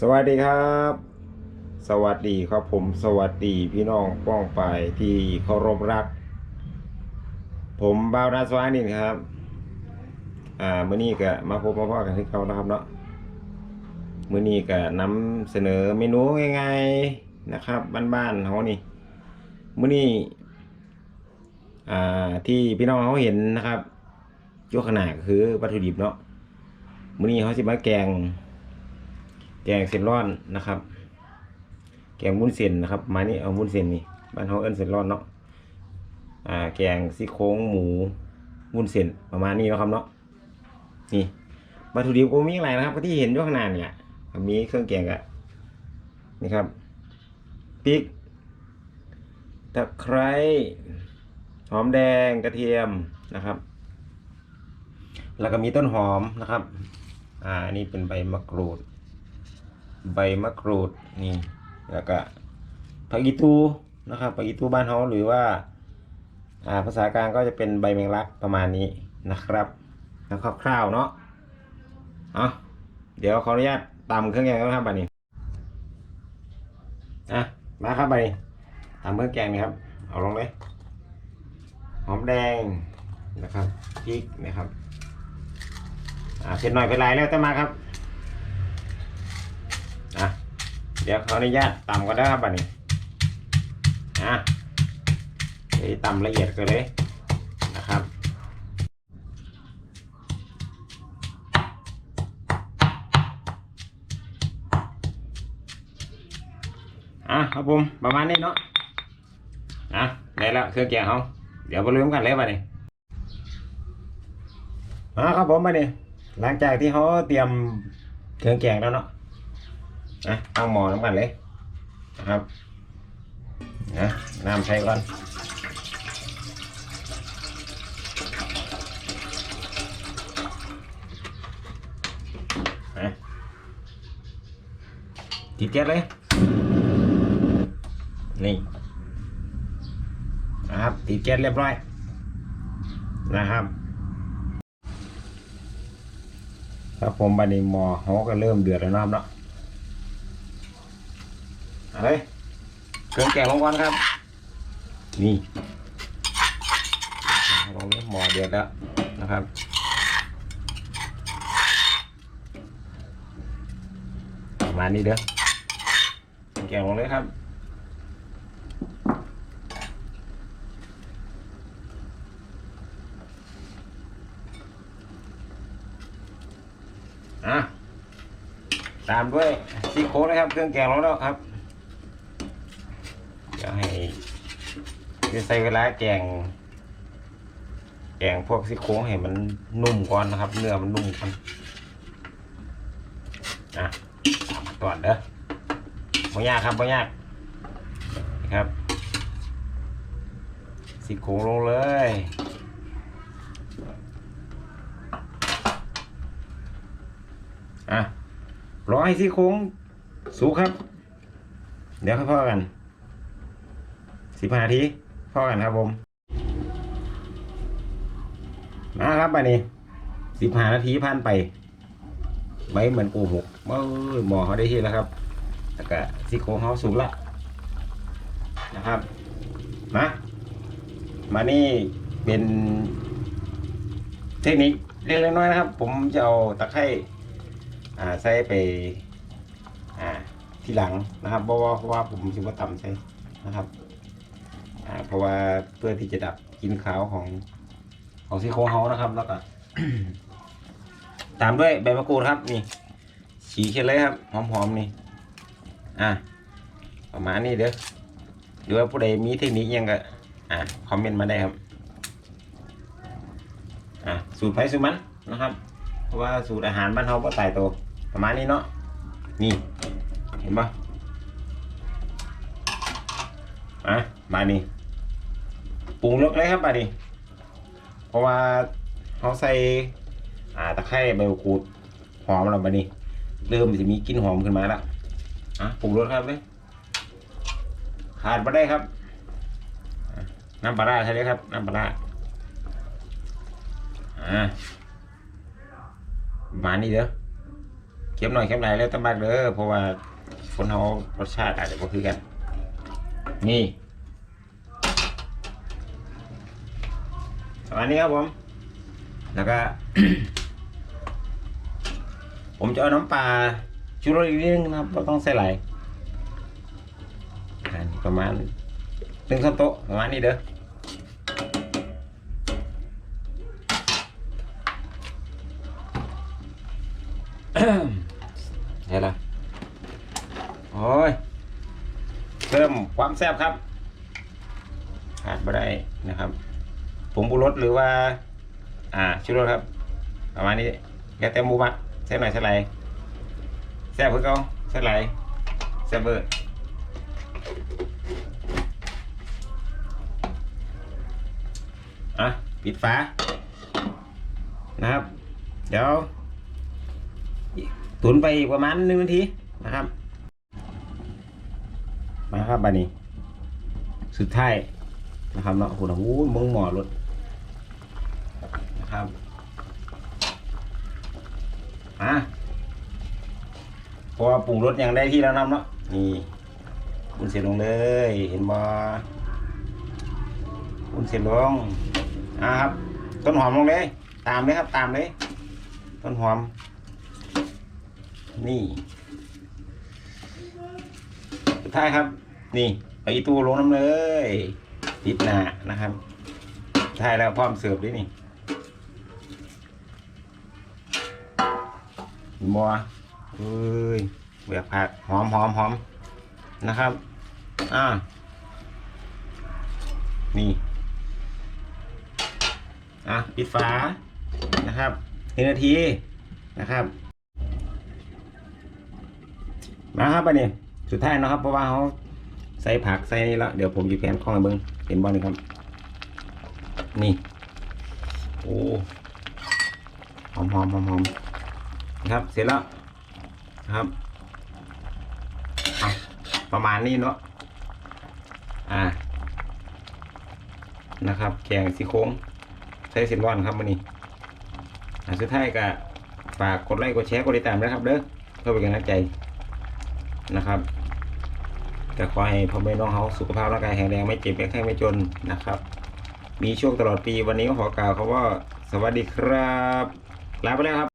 สวัสดีครับ สวัสดีครับผม สวัสดีพี่น้องป้องไปที่เคารพรัก ผมบ่าวนาสวานินครับ อ่ามื้อนี้ก็มาพบมาพ่อกันที่เขานะครับเนาะมื้อนี้ก็นำเสนอเมนูง่ายๆนะครับ บ้านๆเฮานี่มื้อนี้อ่าที่พี่น้องเขาเห็นนะครับยกขนาดคือวัตถุดิบเนาะมื้อนี้เขาสิมาแกง แกงเส้นร้อนนะครับ แกงวุ้นเส้นนะครับมานี่เอาวุ้นเส้นนี่บ้านเขาเอิ้นเส้นร้อนเนาะอ่าแกงซี่โครงหมูวุ้นเส้นประมาณนี้นะครับเนาะนี่วัตถุดิบก็มีอะไรนะครับก็ที่เห็นอยู่ข้างหน้าเนี่ยมีเครื่องแกงอะนี่ครับพริกตะไคร้หอมแดงกระเทียมนะครับ แล้วก็มีต้นหอมนะครับ อ่าอันนี้เป็นใบมะกรูด ใบมะกรูดนี่แล้วก็ผักอีตูนะครับผักอีตูบ้านเฮาหรือว่าาภาษากลางก็จะเป็นใบแมงลักประมาณนี้นะครับแล้วคร่าวๆเนาะเอาเดี๋ยวขออนุญาตตำเครื่องแกงกันครับบัดนี้อะมาครับบัดนี้ตำเครื่องแกงนี่ครับ เอาลงเลยหอมแดงนะครับพริกนะครับอ่าเผ็ดหน่อยเผ็ดหลายแล้วแต่มาครับ อะ เดี๋ยวเขออนุญาตต่ำก็ได้ครับบัดนี้อะเดี๋ยวตำละเอียดกันเลยนะครับอะครับผมประมาณนี้เนาะอะได้แล้วเครื่องแกงเขาเดี๋ยวมาลืมกันเลยบัดนี้อะครับผมบัดนี้หลังจากที่เขาเตรียมเครื่องแกงแล้วเนาะ นะตั้งหม้อน้ำกันเลยนะครับนะน้ำใช้ก่อนนะติดแก๊สเลย นี่นะครับติดแก๊สเรียบร้อย นะครับครับผมบันนี้หม้อเขาก็เริ่มเดือดแล้วนะครับเนาะ อะไรเครื่องแกงลงก่อนครับ นี่ลงนี้หม้อเดือดแล้วนะครับประมาณนี้เด้อเครื่องแกงลงเลยครับอะตามด้วยซีโครงนะครับ เครื่องแกงลงแล้วครับ เดี๋ยวให้ คือใส่เวลาแกง แกงพวกซี่โครงให้มันนุ่มก่อนนะครับ เนื้อมันนุ่มก่อนอะตามมาก่อนเด้อบ่ยากครับบ่ยากนะครับซี่โครงลงเลยอะรอให้ซี่โครงสุกครับ เดี๋ยวค่อยพ่อกันสิบห้านาที พอกันครับผมมาครับไปนี่สิบห้านาทีผ่านไป ไว้เหมือนโกหกเมื่อหมอเขาได้ที่แล้วครับแล้วก็ซี่โครงเขาสูงละนะครับมามานี่เป็น เทคนิคเล็กๆน้อยๆนะครับ ผมจะเอาตะไคร้อ่าใส่ไป อ่าทีหลังนะครับเพราะว่าเพราะว่าผมคิดว่าต่ำใส่นะครับ ราะว่าเพื่อที่จะดับกลิ่นขาวของของซี่โครงเฮานะครับ แล้วก็ ตามด้วยใบมะกรูดครับนี่ฉีกเลยครับหอมๆนี่ อะประมาณนี้เด้อหรือว่าผู้ใดมีเทคนิคยังก็อะคอมเมนต์มาได้ครับอะสูตรไผ่สูตรมันนะครับ เพราะว่าสูตรอาหารบ้านเฮาก็ตายตัวประมาณนี้เนาะนี่ เห็นปะอะมานี่ ปรุงรสเลยครับมานี่เพราะว่าเขาใส่อ่าตะไคร้ใบมะกรูดหอมแล้วมานี่เริ่มจะมีกลิ่นหอมขึ้นมาแล้วอะปรุงรสครับเลยขาดม่ได้ครับ น้ำปลาร้ใช่ไหมครับ น้ำปลาร้าอ่ามานี้เด้อเค็มหน่อยเค็มหลายแล้วแตำบักเด้อเพราะว่าคนเขารสชาติอาจจะบ่คือกัน นี่ ประมาณนี้ครับผม แล้วก็ ผมจะเอาน้ำปลาชูรสอีกนิดนึงนะครับเราต้องใส่ไหลประมาณหนึ่งช้อนโต๊ะประมาณนี้เด้อใช่ละโอ้ยเพิ่มความแซ่บครับขาดไม่ได้นะครับ ผงบุรสหรือว่า อ่าชูรสครับ ประมาณนี้แกแต่หมูมักใส่หน่อยใส่ไหลายแซ่บเพื่อเขาใส่ไหลายแซ่บเบอร์อะปิดฝานะครับ เดี๋ยวตุนไปอีกประมาณหนึ่งนาทีนะครับ มาครับบานี้ สุดท้ายนะครับเนาะโอ้โหนะอู้ยมึงหมอรถ นะครับอะเพราะปรุงรสอย่างได้ที่แล้วน้ำเนาะนี่คุณเสร็จลงเลย เห็นบ่คุณเสร็จลงอะครับ ต้นหอมลงเลย ตามเลยครับ ตามเลย ต้นหอม นี่สุดท้ายครับ นี่เอาอีตูลงน้ำเลยปิดหนานะครับสุดท้ายแล้วพร้อมเสิร์ฟด้วยนี่ บัวเอ้ยเบียกผักหอมหอมหอมนะครับ อ่า นี่ อะปิดฝา นะครับหนึ่งนาที นะครับ มาครับอันนี้ สุดท้ายนะครับ เพราะว่าเขาใส่ผักใส่นี่ละเดี๋ยวผมหยิบแผนข้องให้เบิ้งเห็นบอลนี่ครับ นี่ โอ้ หอมหอมหอมหอม ครับ เสร็จแล้วนะครับประมาณนี้เนาะอ่านะครับแกงสีโค้งใส่เส้นบอลครับมันนี้อ่สุดท้ายก็ฝากกดไลค์กดแชร์กดติดตามด้วยครับเด้อเพื่อเป็นกำลังใจนะครับก็ขอให้พ่อแม่น้องเขาสุขภาพร่างกายแข็งแรงไม่เจ็บไม่ไข้ไม่จนนะครับ มีช่วงตลอดปีวันนี้ก็ขอกล่าวคำว่าสวัสดีครับลาไปแล้วครับ